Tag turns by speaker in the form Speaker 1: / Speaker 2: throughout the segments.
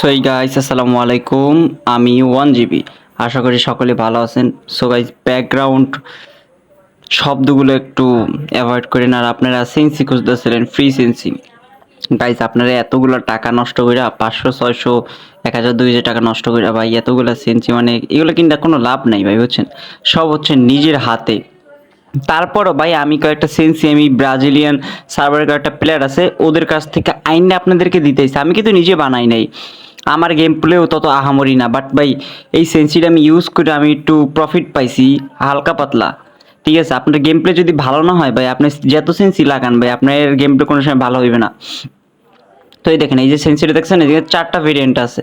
Speaker 1: So এই guys আসসালামু আলাইকুম। আমি ওয়ান জিবি আশা করি সকলে ভালো আছেন। সো গাইস ব্যাকগ্রাউন্ড শব্দগুলো একটু অ্যাভয়েড করেন। আর আপনারা সেন্সি খুঁজতেছিলেন ফ্রি সেন্সি গাইস আপনারা এতগুলো টাকা নষ্ট করে পাঁচশো, ছয়শো, এক হাজার, দুই হাজার টাকা নষ্ট করে ভাই, এতগুলো সেন্সি মানে এগুলো কিন্তু কোনো লাভ নাই, ভাই, বুঝছেন? সব হচ্ছে নিজের হাতে। তারপরও, ভাই, আমি কয়েকটা সেন্সি আমি ব্রাজিলিয়ান সার্ভারের কয়েকটা প্লেয়ার আছে, ওদের কাছ থেকে আইনে আপনাদেরকে দিতেছি আমি কিন্তু নিজে বানাই নাই। আমার গেম প্লেও তত আহামরি না বাট ভাই, এই সেন্সিটা আমি ইউজ করে আমি একটু প্রফিট পাইছি, হালকা পাতলা। ঠিক আছে, আপনার গেম প্লে যদি ভালো না হয় ভাই আপনি যত সেন্সি লাগান ভাই, আপনার গেম প্লে কোনো সময় ভালো হইবে না। তো এই দেখেন, এই যে সেন্সিটা দেখছেন এদিকে চারটা ভেরিয়েন্ট আছে।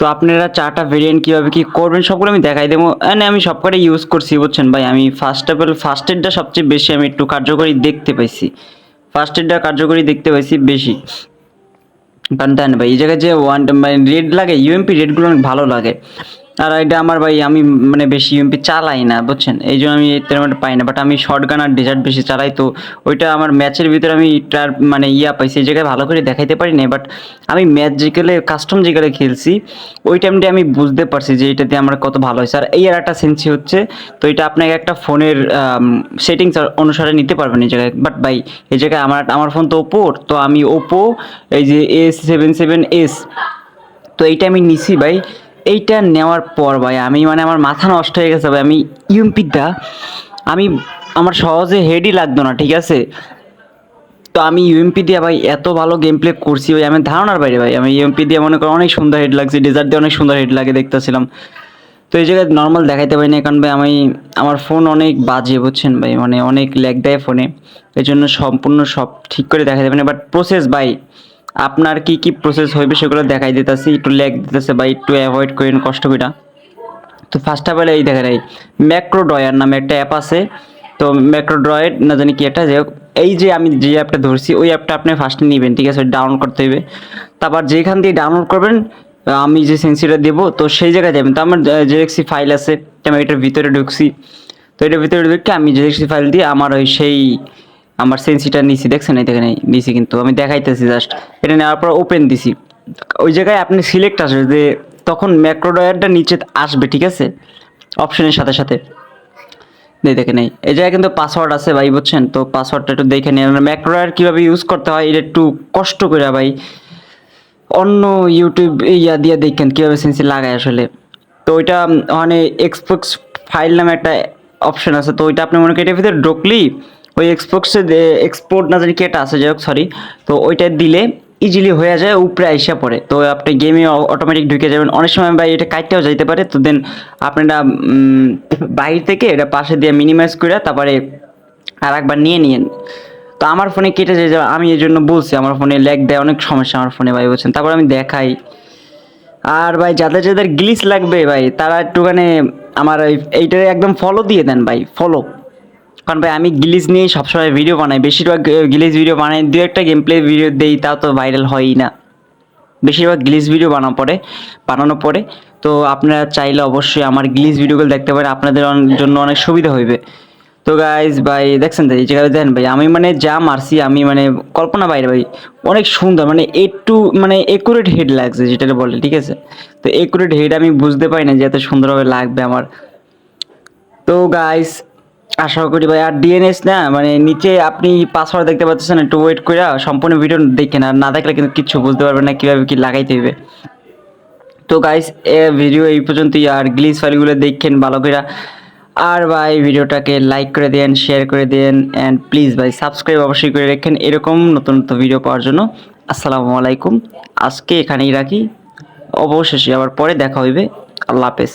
Speaker 1: তো আপনারা চারটা ভেরিয়েন্ট কীভাবে কী করবেন, সবগুলো আমি দেখাই দেবো। মানে আমি সব কটা ইউজ করছি, বুঝছেন ভাই, আমি ফার্স্ট অফ অল ফার্স্ট এডটা সবচেয়ে বেশি আমি একটু কার্যকরী দেখতে পাইছি। ফার্স্ট এডটা কার্যকরী দেখতে পাইছি বেশি। কারণ দেন ভাই এই জায়গায় যে ওয়ান মানে রেড লাগে ইউএমপি রেডগুলো অনেক ভালো লাগে। আর এটা আমার ভাই, আমি মানে বেশি ইউএমপি চালাই না, বুঝছেন? এই জন্য আমি তেমন একটা পাই না বাট আমি শর্ট গান আর ডেজার্ট বেশি চালাই, তো ওইটা আমার ম্যাচের ভিতরে আমি তার মানে ইয়া পাইছি, এই জায়গায় ভালো করে দেখাইতে পারি না বাট আমি ম্যাচ যেগুলো কাস্টম যেগুলো খেলছি, ওই টাইমটা আমি বুঝতে পারছি যে এটাতে আমার কত ভালো হয়েছে। আর এই আর একটা সেন্সি হচ্ছে, তো এটা আপনাকে একটা ফোনের সেটিংস অনুসারে নিতে পারবেন এই জায়গায় বাট ভাই, এই জায়গায় আমার আমার ফোন তো ওপোর তো আমি ওপো এই যে এস সেভেন সেভেন এস তো এইটা আমি নিছি ভাই। এইটা নেওয়ার পর ভাই, আমি মানে আমার মাথা নষ্ট হয়ে গেছে ভাই, আমি ইউএমপিটা, আমি আমার সহজে হেডই লাগতো না, ঠিক আছে? তো আমি ইউএমপি দিয়ে ভাই এত ভালো গেম প্লে করছি ভাই, আমি ধারণার বাইরে ভাই, আমি ইউএমপি দিয়ে মনে করি অনেক সুন্দর হেড লাগছে ডেজার্ট দিয়ে অনেক সুন্দর হেড লাগে দেখতেছিলাম। তো এই জায়গায় নর্মাল দেখাইতে পারি না, কারণ ভাই আমি, আমার ফোন অনেক বাজে, বুঝছেন ভাই মানে অনেক ল্যাগ দেয় ফোনে এই জন্য সম্পূর্ণ সব ঠিক করে দেখাইতে পারি না বাট প্রসেস ভাই আপনার কি কি প্রসেস হইবে সেগুলো দেখাই দিতেছি, একটু ল্যাগ দিতেছে বা একটু অ্যাভয়েড করেন কষ্ট করে। তো ফার্স্ট অফ অল এই দেখেন এই ম্যাক্রো ড্রয়ার নামে একটা অ্যাপ আছে। তো ম্যাক্রো ড্রয়েড না জানি কি একটা যে এই যে আমি যে অ্যাপটা ধরছি, ওই অ্যাপটা আপনি ফার্স্টে নেবেন, ঠিক আছে? ডাউনলোড করতে হবে। তারপর যেখান দিয়ে ডাউনলোড করবেন আমি যে সেন্সিটা দেবো, তো সেই জায়গায় যাবেন। তো আমার যে দেখছি ফাইল আছে, আমি এটার ভিতরে ঢুকছি। তো এটার ভিতরে ঢুকে আমি যে দেখছি ফাইল দিয়ে, আমার ওই সেই আমার সেন্সিটা নিছি দেখছেন এই দেখেন নিছি কিন্তু, আমি দেখাইতেছি জাস্ট এটা নেওয়ার পর ওপেন দিছি। ওই জায়গায় আপনি সিলেক্ট আসবে যে তখন ম্যাক্রোডয়ারটা নিচে আসবে, ঠিক আছে? অপশনের সাথে সাথে। দিয়ে দেখে নেই এই জায়গায় কিন্তু পাসওয়ার্ড আছে ভাই, বুঝছেন? তো পাসওয়ার্ডটা একটু দেখে নিন ম্যাক্রোডয়ার কীভাবে ইউজ করতে হয়, এটা একটু কষ্ট করে ভাই। অন্য ইউটিউব ইয়া দিয়ে দেখেন কীভাবে সেন্সি লাগায় আসলে। তো ওইটা মানে এক্সপোক্স ফাইল নামে একটা অপশন আছে, তো ওইটা আপনি মনে করেন এটার ভিতরে ঢুকলি ওই এক্সপোর্টসে এক্সপোর্ট না জানি কি একটা আছে যাই হোক সরি তো ওইটা দিলে ইজিলি হয়ে যায়, উপরে আইসা পড়ে। তো আপনি গেমে অটোমেটিক ঢুকে যাবেন। অনেক সময় ভাই এটা কাটতেও যাইতে পারে। তো দেন আপনারা বাইরে থেকে এটা পাশে দিয়ে মিনিমাইজ করে তারপরে আর একবার নিয়ে নিয়েন। তো আমার ফোনে কেটে যায় আমি এই জন্য বলছি, আমার ফোনে ল্যাগ দেয়, অনেক সমস্যা আমার ফোনে ভাই বলছেন তারপর আমি দেখাই। আর ভাই, যাদের যাদের গ্লিচ লাগবে, ভাই, তারা একটুখানি আমার এই- এইটারে একদম ফলো দিয়ে দেন, ভাই ফলো কারণ ভাই, আমি গিলিজ নিয়ে সবসময় ভিডিও বানাই। বেশিরভাগ গিলিজ ভিডিও বানাই। দু একটা গেম প্লে ভিডিও দেই, তাও তো ভাইরাল হয়ই না। বেশিরভাগ গ্লিজ ভিডিও বানানো পরে বানানো পরে তো আপনারা চাইলে অবশ্যই আমার গ্লিজ ভিডিওগুলো দেখতে পারেন। আপনাদের জন্য অনেক সুবিধা হইবে। তো গাইজ ভাই, দেখছেন তো, এই দেখেন ভাই, আমি মানে যা মারছি, আমি মানে কল্পনা বাইরে ভাই, অনেক সুন্দর মানে একটু মানে একুরেট হেড লাগছে যেটা বলে, ঠিক আছে? তো একুরেট হেড আমি বুঝতে পারি না যে এত সুন্দরভাবে লাগবে আমার। তো গাইস আশা করি ভাই, আর ডিএনএস না মানে নিচে আপনি পাসওয়ার্ড দেখতে পাচ্ছেন, একটু ওয়েট করে সম্পূর্ণ ভিডিও দেখেন, আর না দেখলে কিন্তু কিচ্ছু বুঝতে পারবেন না কীভাবে কি লাগাইতে হবে। তো গাইস এ ভিডিও এই পর্যন্তই, আর গ্লিজ ফাইলগুলো দেখেন ভালো করে আর ভাই, ভিডিওটাকে লাইক করে দেন শেয়ার করে দেন অ্যান্ড প্লিজ ভাই সাবস্ক্রাইব অবশ্যই করে রাখেন, এরকম নতুন নতুন ভিডিও পাওয়ার জন্য। আসসালামু আলাইকুম, আজকে এখানেই রাখি, অবশেষে আবার পরে দেখা হইবে, আল্লাহ হাফেজ।